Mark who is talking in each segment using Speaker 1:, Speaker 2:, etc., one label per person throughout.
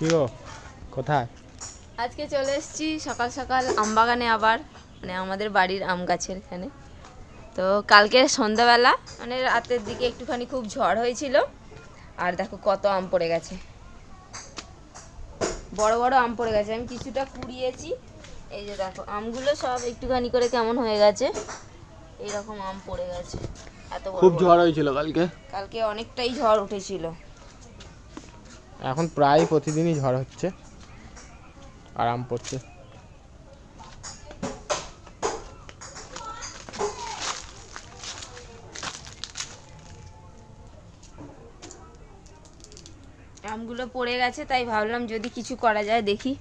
Speaker 1: কি গো? কোথায়?
Speaker 2: আজকে চলে এসেছি সকাল সকাল আম বাগানে আবার মানে আমাদের বাড়ির আম গাছের এখানে। তো কালকে সন্ধ্যাবেলা মানে রাতের দিকে একটুখানি খুব ঝড় হয়েছিল আর দেখো কত আম পড়ে গেছে। বড় বড় আম পড়ে গেছে আমি কিছুটা কুড়িয়েছি। এই যে দেখো আমগুলো সব একটুখানি করে কেমন হয়ে গেছে এইরকম আম পড়ে গেছে। এত বড়
Speaker 1: খুব ঝড় হয়েছিল কালকে।
Speaker 2: কালকে অনেকটাই ঝড় উঠেছিল।
Speaker 1: এখন প্রায় প্রতিদিনই ঝড় হচ্ছে আরাম পড়ছে।
Speaker 2: আমগুলো পড়ে গেছে তাই ভাবলাম যদি কিছু করা যায় দেখি।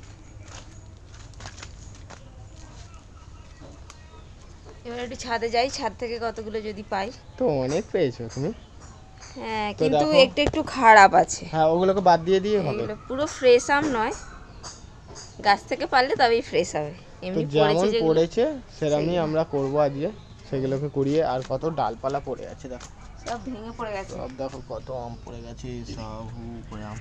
Speaker 2: এবার একটু ছাদে যাই ছাদ থেকে কতগুলো যদি পাই।
Speaker 1: তো অনেক পেয়েছ তুমি।
Speaker 2: হ্যাঁ কিন্তু একটু একটু খারাপ আছে।
Speaker 1: হ্যাঁ ওগুলোকে বাদ দিয়ে দিয়ে হবে।
Speaker 2: এগুলো পুরো ফ্রেশ আম নয়। গাছ থেকে পারলে তবেই ফ্রেশ হবে। এমনি
Speaker 1: যেমন
Speaker 2: পড়েছে
Speaker 1: সেরকমই আমরা করব আজকে। সেগুলোকে কুড়িয়ে আর কত ডালপালা পড়ে আছে দেখো।
Speaker 2: সব ভেঙে পড়ে গেছে।
Speaker 1: সব দেখো কত আম পড়ে গেছে সব করে আম।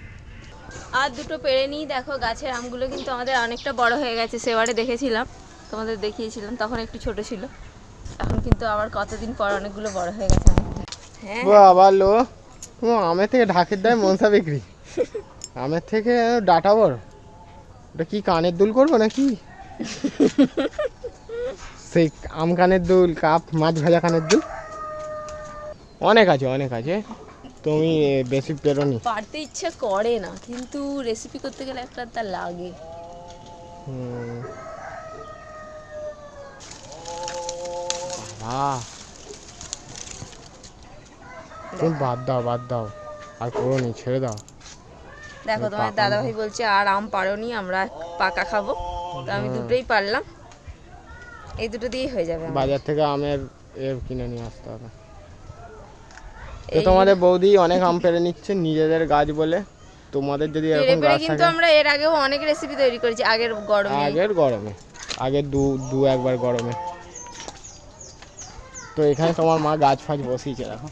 Speaker 2: আর দুটো পেড়ে নিই দেখো গাছের আমগুলো কিন্তু আমাদের অনেকটা বড় হয়ে গেছে। সেবারে দেখেছিলাম তোমাদের দেখিয়েছিলাম তখন একটু ছোট ছিল। এখন কিন্তু আবার কতদিন পর অনেকগুলো বড় হয়ে গেছে। হ্যাঁ।
Speaker 1: লো। ও আমের থেকে ঢাকের দায় মনসা বিক্রি। আমের থেকে ডাটা বড়। ওটা কি কানের দুল করব নাকি? সেই আম কানের দুল কাপ মাছ ভাজা কানের দুল। অনেক আছে অনেক আছে। তুমি বেশি পেরোনি
Speaker 2: পারতে ইচ্ছে করে না কিন্তু রেসিপি করতে গেলে একটা তার লাগে।
Speaker 1: হুম। বাবা তুমি বাদ দাও বাদ দাও। আর করো নি ছেড়ে দাও।
Speaker 2: দেখো তোমার দাদা ভাই বলছে আর আম পারোনি আমরা পাকা খাব। তো আমি দুটোই পারলাম। এই দুটো দিয়েই হয়ে যাবে
Speaker 1: বাজার থেকে আমের এ কিনে নিয়ে আসতে হবে। তো তোমাদের বৌদি অনেক আম পেরে নিচ্ছে নিজেদের গাছ বলে। তোমাদের যদি এরকম গাছ
Speaker 2: কিন্তু আমরা এর আগেও অনেক রেসিপি তৈরি করেছি আগের গরমে।
Speaker 1: আগের গরমে। আগের দু দু একবার গরমে। তো এখানে তোমার মা গাছ ফাছ বসিয়েছে দেখো।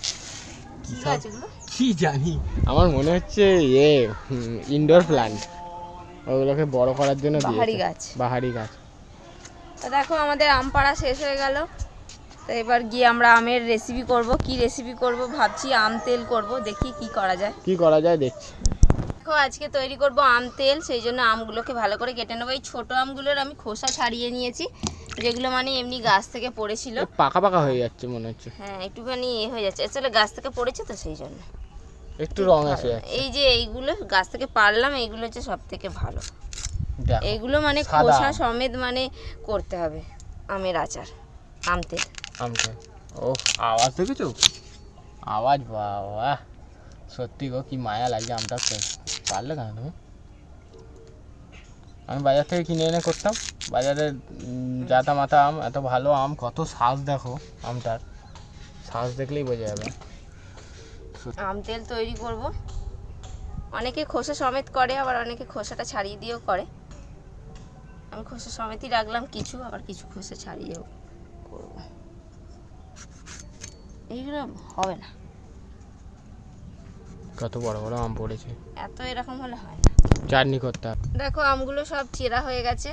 Speaker 2: কি গাছগুলো
Speaker 1: কি জানি? আমার মনে হচ্ছে ইয়ে ইনডোর প্ল্যান্ট ওগুলোকে বড় করার জন্য
Speaker 2: বাহারি গাছ।
Speaker 1: বাহারি গাছ।
Speaker 2: তো দেখো আমাদের আম পাড়া শেষ হয়ে গেল। তো এবার গিয়ে আমরা আমের রেসিপি করব। কি রেসিপি করব? ভাবছি আম তেল করব। দেখি কি করা যায়।
Speaker 1: কি করা যায় দেখছি।
Speaker 2: দেখো আজকে তৈরি করব আম তেল। সেই জন্য আমগুলোকে ভালো করে কেটে নেব। এই ছোটো আমগুলোর আমি খোসা ছাড়িয়ে নিয়েছি। যেগুলো মানে এমনি গাছ থেকে পড়েছিল।
Speaker 1: পাকা পাকা হয়ে যাচ্ছে মনে হচ্ছে।
Speaker 2: হ্যাঁ একটুখানি এ হয়ে যাচ্ছে। আসলে গাছ থেকে পড়েছে তো সেই জন্য।
Speaker 1: একটু রং যাচ্ছে।
Speaker 2: এই যে এইগুলো গাছ থেকে পারলাম এইগুলো হচ্ছে সব থেকে ভালো এইগুলো মানে খোসা সমেত মানে করতে হবে আমের আচার আমতে।
Speaker 1: আমতে। ও আওয়াজ দেখেছ? আওয়াজ বাবা সত্যি গো কি মায়া লাগছে আমটা। পারলে কেন তুমি? আমি বাজার থেকে কিনে এনে করতাম। বাজারে জাতা মাতা আম এত ভালো আম কত শ্বাস দেখো আমটার। শ্বাস দেখলেই বোঝা যাবে।
Speaker 2: আম তেল তৈরি করব। অনেকে খোসা সমেত করে আবার অনেকে খোসাটা ছাড়িয়ে দিয়েও করে। আমি খোসা সমেতই রাখলাম কিছু আবার কিছু খোসা ছাড়িয়েও করব। এইগুলো হবে না।
Speaker 1: কত বড় বড় আম পড়েছে।
Speaker 2: এত এরকম হলে হয়
Speaker 1: চাটনি করতে হবে।
Speaker 2: দেখো আমগুলো সব চেরা হয়ে গেছে।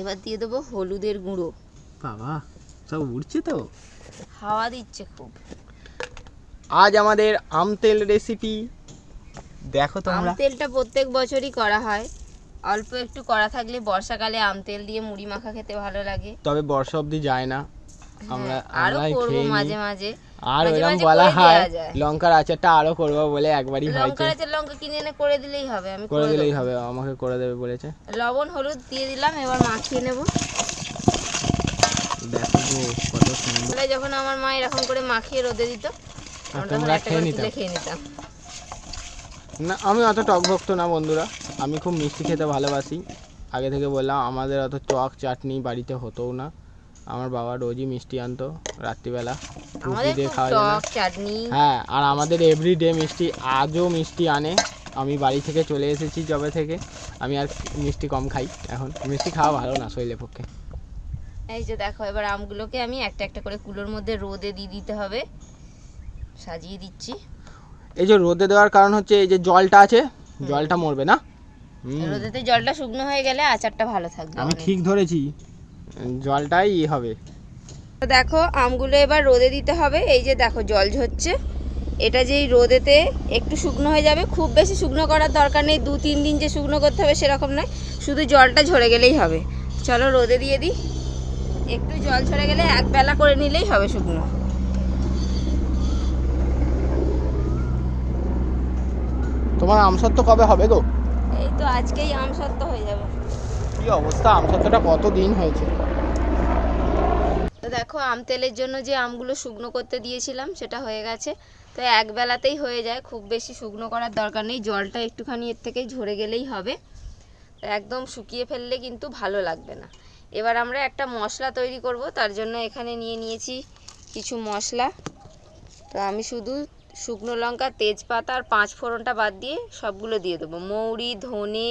Speaker 2: এবার দিয়ে দেবো হলুদের গুঁড়ো।
Speaker 1: বাবা সব উঠছে তো।
Speaker 2: হাওয়া দিচ্ছে খুব।
Speaker 1: আজ আমাদের আম তেল রেসিপি দেখো
Speaker 2: আম
Speaker 1: তোমরা
Speaker 2: তেলটা প্রত্যেক বছরই করা হয়। অল্প একটু করা থাকলে বর্ষাকালে আম তেল দিয়ে মুড়ি মাখা খেতে ভালো লাগে।
Speaker 1: তবে বর্ষা অবধি যায় না। আমরা
Speaker 2: হ্যাঁ, আরও
Speaker 1: খেয়ে
Speaker 2: মাঝে মাঝে।
Speaker 1: আর বলা হয় লঙ্কার আচারটা আরও করব বলে একবারই হয়েছে
Speaker 2: লঙ্কা আছে লঙ্কা কিনে এনে করে দিলেই হবে আমি
Speaker 1: করে দিলেই হবে আমাকে করে দেবে বলেছে।
Speaker 2: লবণ হলুদ দিয়ে দিলাম এবার মাখিয়ে নেব।
Speaker 1: দেখো কত সুন্দর।
Speaker 2: যখন আমার মা এরকম করে মাখিয়ে রোদে দিত আমরা
Speaker 1: খেয়ে নিতাম।
Speaker 2: খেয়ে নিতাম।
Speaker 1: না আমি অত টক ভক্ত না বন্ধুরা আমি খুব মিষ্টি খেতে ভালোবাসি। আগে থেকে বললাম আমাদের অত টক চাটনি বাড়িতে হতোও না। আমার বাবা রোজই মিষ্টি আনতো রাত্রিবেলা রুটি দিয়ে খাওয়া যায় হ্যাঁ আর আমাদের এভরিডে মিষ্টি আজও মিষ্টি আনে। আমি বাড়ি থেকে চলে এসেছি যবে থেকে। আমি আর মিষ্টি কম খাই এখন। মিষ্টি খাওয়া ভালো না শরীরের পক্ষে।
Speaker 2: এই যে দেখো এবার আমগুলোকে আমি একটা একটা করে কুলোর মধ্যে রোদে দিয়ে দিতে হবে। সাজিয়ে দিচ্ছি।
Speaker 1: এই যে রোদে দেওয়ার কারণ হচ্ছে এই যে জলটা আছে জলটা মরবে না?
Speaker 2: রোদেতে জলটা শুকনো হয়ে গেলে আচারটা ভালো থাকবে
Speaker 1: আমি ঠিক ধরেছি। জলটাই ই হবে।
Speaker 2: তো দেখো আমগুলো এবার রোদে দিতে হবে। এই যে দেখো জল ঝরছে। এটা যেই রোদেতে একটু শুকনো হয়ে যাবে খুব বেশি শুকনো করার দরকার নেই। দু তিন দিন যে শুকনো করতে হবে সেরকম নয় শুধু জলটা ঝরে গেলেই হবে। চলো রোদে দিয়ে দিই। একটু জল ঝরে গেলে এক বেলা করে নিলেই হবে শুকনো।
Speaker 1: তোমার আমসত্ব কবে হবে গো?
Speaker 2: এই তো আজকেই আম সত্য হয়ে যাবে।
Speaker 1: অবস্থা? আমসত্বটা কত দিন হয়েছে?
Speaker 2: তো দেখো, আম তেলের জন্য যে আমগুলো শুকনো করতে দিয়েছিলাম, সেটা হয়ে গেছে। তো এক বেলাতেই হয়ে যায়, খুব বেশি শুকনো করার দরকার নেই। জলটা একটুখানি এর থেকেই ঝরে গেলেই হবে। একদম শুকিয়ে ফেললে কিন্তু ভালো লাগবে না। এবার আমরা একটা মশলা তৈরি করব, তার জন্য এখানে নিয়ে নিয়েছি কিছু মশলা। তো আমি শুধু শুকনো লঙ্কা, তেজপাতা আর পাঁচ ফোড়নটা বাদ দিয়ে সবগুলো দিয়ে দেবো। মৌরি, ধনে,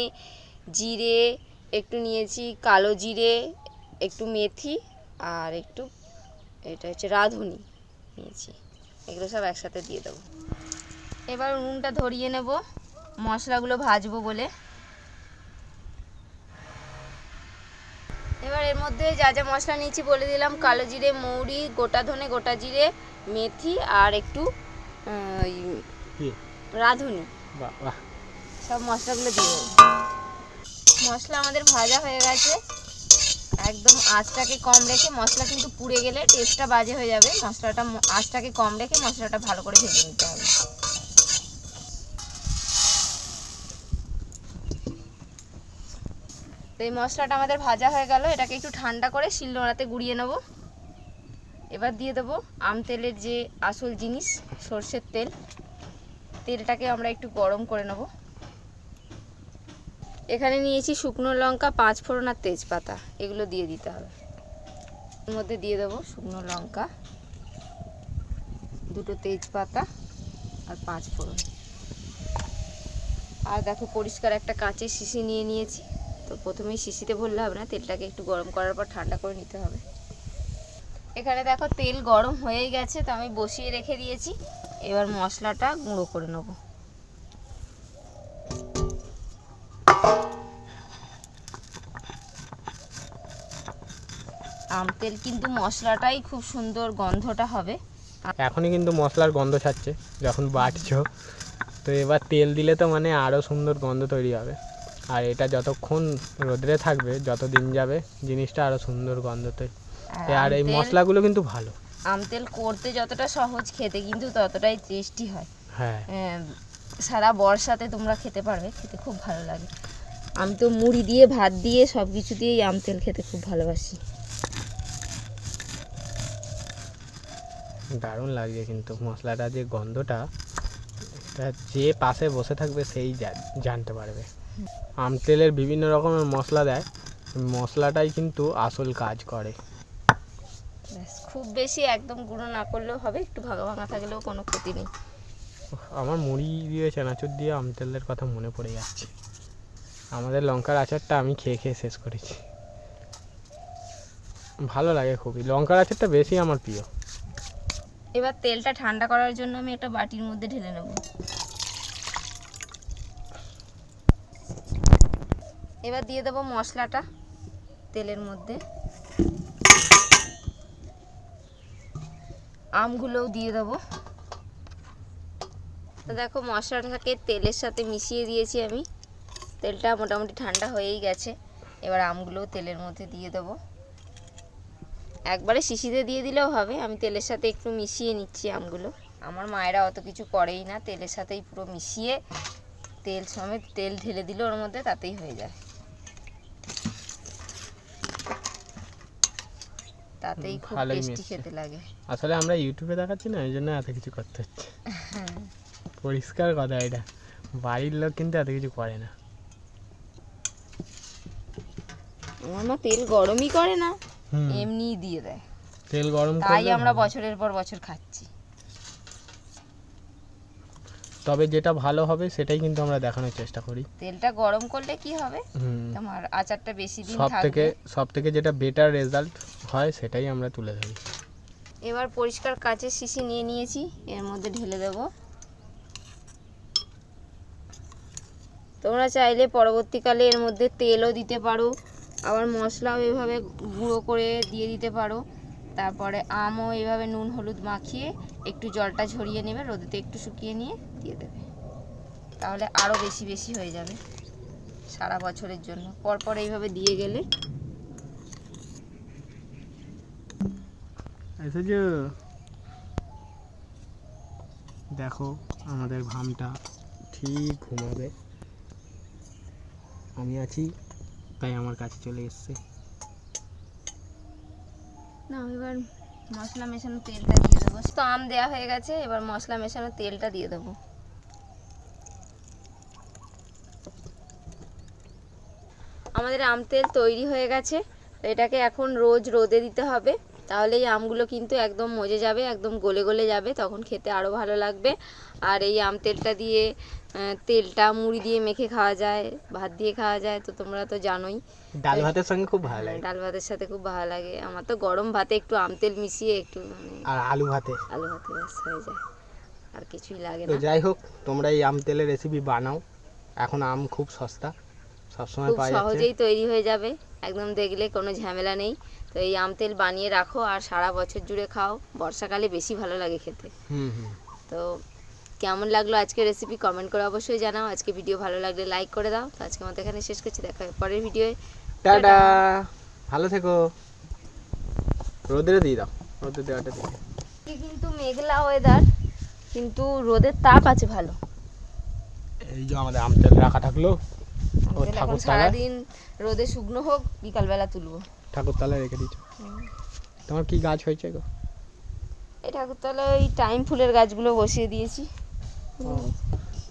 Speaker 2: জিরে একটু নিয়েছি কালো জিরে একটু মেথি আর একটু এটা হচ্ছে রাঁধুনি নিয়েছি। এগুলো সব একসাথে দিয়ে দেবো। এবার উনুনটা ধরিয়ে নেব মশলাগুলো ভাজবো বলে। এবার এর মধ্যে যা যা মশলা নিয়েছি বলে দিলাম কালো জিরে মৌরি গোটা ধনে গোটা জিরে মেথি আর একটু রাঁধুনি। সব মশলাগুলো দিয়ে দেবো। মশলা আমাদের ভাজা হয়ে গেছে। একদম আঁচটাকে কম রেখে মশলা কিন্তু পুড়ে গেলে টেস্টটা বাজে হয়ে যাবে। মশলাটা আঁচটাকে কম রেখে মশলাটা ভালো করে ভেজে নিতে হবে। তো এই মশলাটা আমাদের ভাজা হয়ে গেল। এটাকে একটু ঠান্ডা করে শিলনোড়াতে গুঁড়িয়ে নেব। এবার দিয়ে দেবো আম তেলের যে আসল জিনিস, সর্ষের তেল। তেলটাকে আমরা একটু গরম করে নেব। এখানে নিয়েছি শুকনো লঙ্কা, পাঁচ ফোড়ন আর তেজপাতা। এগুলো দিয়ে দিতে হবে। এর মধ্যে দিয়ে দেবো শুকনো লঙ্কা, দুটো তেজপাতা আর পাঁচ ফোড়ন। আর দেখো পরিষ্কার একটা কাঁচের শিশি নিয়ে নিয়েছি। তো প্রথমেই শিশিতে ভরলে হবে না, তেলটাকে একটু গরম করার পর ঠান্ডা করে নিতে হবে। এখানে দেখো তেল গরম হয়েই গেছে, তো আমি বসিয়ে রেখে দিয়েছি। এবার মশলাটা গুঁড়ো করে নেব। আম তেল কিন্তু মশলাটাই খুব সুন্দর গন্ধটা হবে।
Speaker 1: এখনই কিন্তু মশলার গন্ধ ছাড়ছে যখন বাটছো। তো এবার তেল দিলে তো মানে আরও সুন্দর গন্ধ তৈরি হবে। আর এটা যতক্ষণ রোদ্রে থাকবে যত দিন যাবে জিনিসটা আরও সুন্দর গন্ধ তৈরি। আর এই মশলাগুলো কিন্তু ভালো।
Speaker 2: আম তেল করতে যতটা সহজ খেতে কিন্তু ততটাই টেস্টি হয়।
Speaker 1: হ্যাঁ।
Speaker 2: সারা বর্ষাতে তোমরা খেতে পারবে খেতে খুব ভালো লাগে। আমি তো মুড়ি দিয়ে ভাত দিয়ে সব কিছু দিয়েই আম তেল খেতে খুব ভালোবাসি।
Speaker 1: দারুণ লাগছে কিন্তু। মশলাটা যে গন্ধটা এটা যে পাশে বসে থাকবে সেই জানতে পারবে। আম তেলের বিভিন্ন রকমের মশলা দেয়। মশলাটাই কিন্তু আসল কাজ করে।
Speaker 2: খুব বেশি একদম গুঁড়ো না করলেও হবে একটু ভাগা ভাঙা থাকলেও কোনো ক্ষতি নেই।
Speaker 1: আমার মুড়ি দিয়ে চানাচুর দিয়ে আম তেলের কথা মনে পড়ে যাচ্ছে। আমাদের লঙ্কার আচারটা আমি খেয়ে খেয়ে শেষ করেছি। ভালো লাগে খুবই। লঙ্কার আচারটা বেশি আমার প্রিয়।
Speaker 2: এবার তেলটা ঠান্ডা করার জন্য আমি একটা বাটির মধ্যে ঢেলে নেব। এবার দিয়ে দেবো মশলাটা তেলের মধ্যে। আমগুলোও দিয়ে দেবো। দেখো মশলাটাকে তেলের সাথে মিশিয়ে দিয়েছি আমি। তেলটা মোটামুটি ঠান্ডা হয়েই গেছে। এবার আমগুলোও তেলের মধ্যে দিয়ে দেবো। একবারে শিশিতে দিয়ে দিলেও হবে। আমি তেলের সাথে একটু মিশিয়ে নিচ্ছি আমগুলো। আমার মায়েরা অত কিছু করেই না। তেলের সাথেই পুরো মিশিয়ে তেল সমেত তেল ঢেলে দিলে ওর মধ্যে তাতেই হয়ে যায়। তাতেই খুব টেস্টি খেতে লাগে।
Speaker 1: আসলে আমরা ইউটিউবে দেখাচ্ছি না এই জন্য এত কিছু করতে হচ্ছে। পরিষ্কার কথা এটা। বাড়ির লোক কিন্তু এত কিছু করে না।
Speaker 2: আমার মা তেল গরমই করে না।
Speaker 1: হুম,
Speaker 2: এমনিই দিয়ে দেয়।
Speaker 1: তেল গরম
Speaker 2: তাই আমরা বছরের পর বছর খাচ্ছি।
Speaker 1: তবে যেটা ভালো হবে সেটাই কিন্তু আমরা দেখানোর চেষ্টা করি।
Speaker 2: তেলটা গরম করলে কি হবে? তোমার আচারটা বেশি দিন
Speaker 1: সব থেকে
Speaker 2: থাকবে
Speaker 1: সব থেকে যেটা বেটার রেজাল্ট হয় সেটাই আমরা তুলে ধরি।
Speaker 2: এবার পরিষ্কার কাচের শিশি নিয়ে নিয়েছি এর মধ্যে ঢেলে দেব। তোমরা চাইলে পরবর্তীকালে এর মধ্যে তেলও দিতে পারো। আবার মশলাও এভাবে গুঁড়ো করে দিয়ে দিতে পারো। তারপরে আমও এভাবে নুন, হলুদ মাখিয়ে একটু জলটা ঝরিয়ে নেবে, রোদেতে একটু শুকিয়ে নিয়ে দিয়ে দেবে। তাহলে আরও বেশি বেশি হয়ে যাবে সারা বছরের জন্য। পরপর এইভাবে দিয়ে গেলে
Speaker 1: দেখো আমাদের ভামটা ঠিক ঘুমাবে। আমি আছি তাই আমার কাছে চলে এসছে।
Speaker 2: না, এবার মশলা মেশানো তেলটা দিয়ে দেবো। তো আম দেওয়া হয়ে গেছে, এবার মশলা মেশানো তেলটা দিয়ে দেবো। আমাদের আম তেল তৈরি হয়ে গেছে এটাকে এখন রোজ রোদে দিতে হবে। তাহলে এই আমগুলো কিন্তু একদম মজে যাবে একদম গলে গলে যাবে তখন খেতে আরও ভালো লাগবে। আর এই আম তেলটা দিয়ে তেলটা মুড়ি দিয়ে মেখে খাওয়া যায় ভাত দিয়ে খাওয়া যায় তো তোমরা তো জানোই।
Speaker 1: ডাল ভাতের সঙ্গে খুব ভালো লাগে।
Speaker 2: ডাল ভাতের সাথে খুব ভালো লাগে। আমার তো গরম ভাতে একটু আম তেল মিশিয়ে একটু মানে
Speaker 1: আর আলু ভাতে।
Speaker 2: আলু ভাতে ব্যাস হয়ে যায়। আর কিছুই লাগে না।
Speaker 1: যাই হোক তোমরা এই আম তেলের রেসিপি বানাও। এখন আম খুব সস্তা। সবসময়
Speaker 2: খুব
Speaker 1: পাওয়া যাচ্ছে।
Speaker 2: সহজেই তৈরি হয়ে যাবে। একদম দেখলে কোনো ঝামেলা নেই। তো এই আম তেল বানিয়ে রাখো আর সারা বছর জুড়ে খাও। বর্ষাকালে বেশি ভালো লাগে খেতে। তো কেমন লাগল আজকে রেসিপি কমেন্ট করে অবশ্যই জানাও। আজকে ভিডিও ভালো লাগলে লাইক করে দাও। তো আজকে মতো এখানে শেষ করছি। দেখা হবে পরের ভিডিওয়ে
Speaker 1: টাটা! ভালো থেকো। রোদে দিয়ে দাও। রোদে দেওয়াটা
Speaker 2: কিন্তু মেঘলা ওয়েদার কিন্তু রোদের তাপ আছে ভালো।
Speaker 1: এই যে আমাদের আম তেল রাখা থাকল।
Speaker 2: এখন সারাদিন রোদে শুকনো হোক বিকালবেলা তুলবো।
Speaker 1: ঠাকুরতলায় রেখে দিচ্ছ তোমার কি গাছ হয়েছে গো?
Speaker 2: এই ঠাকুরতলায় ওই টাইম ফুলের গাছগুলো বসিয়ে দিয়েছি।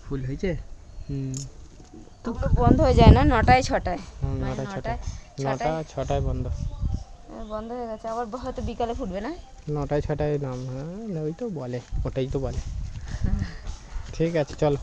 Speaker 1: ফুল হয়েছে? হুম।
Speaker 2: ওগুলো বন্ধ হয়ে যায় না? নটায় ছটায়। মানে
Speaker 1: নটায় ছটায়। ছটায়। বন্ধ।
Speaker 2: বন্ধ হয়ে গেছে। আবার হয়তো বিকালে ফুটবে না?
Speaker 1: নটায় ছটায় নাম হ্যাঁ ওই তো বলে ওটাই তো বলে। ঠিক আছে চলো।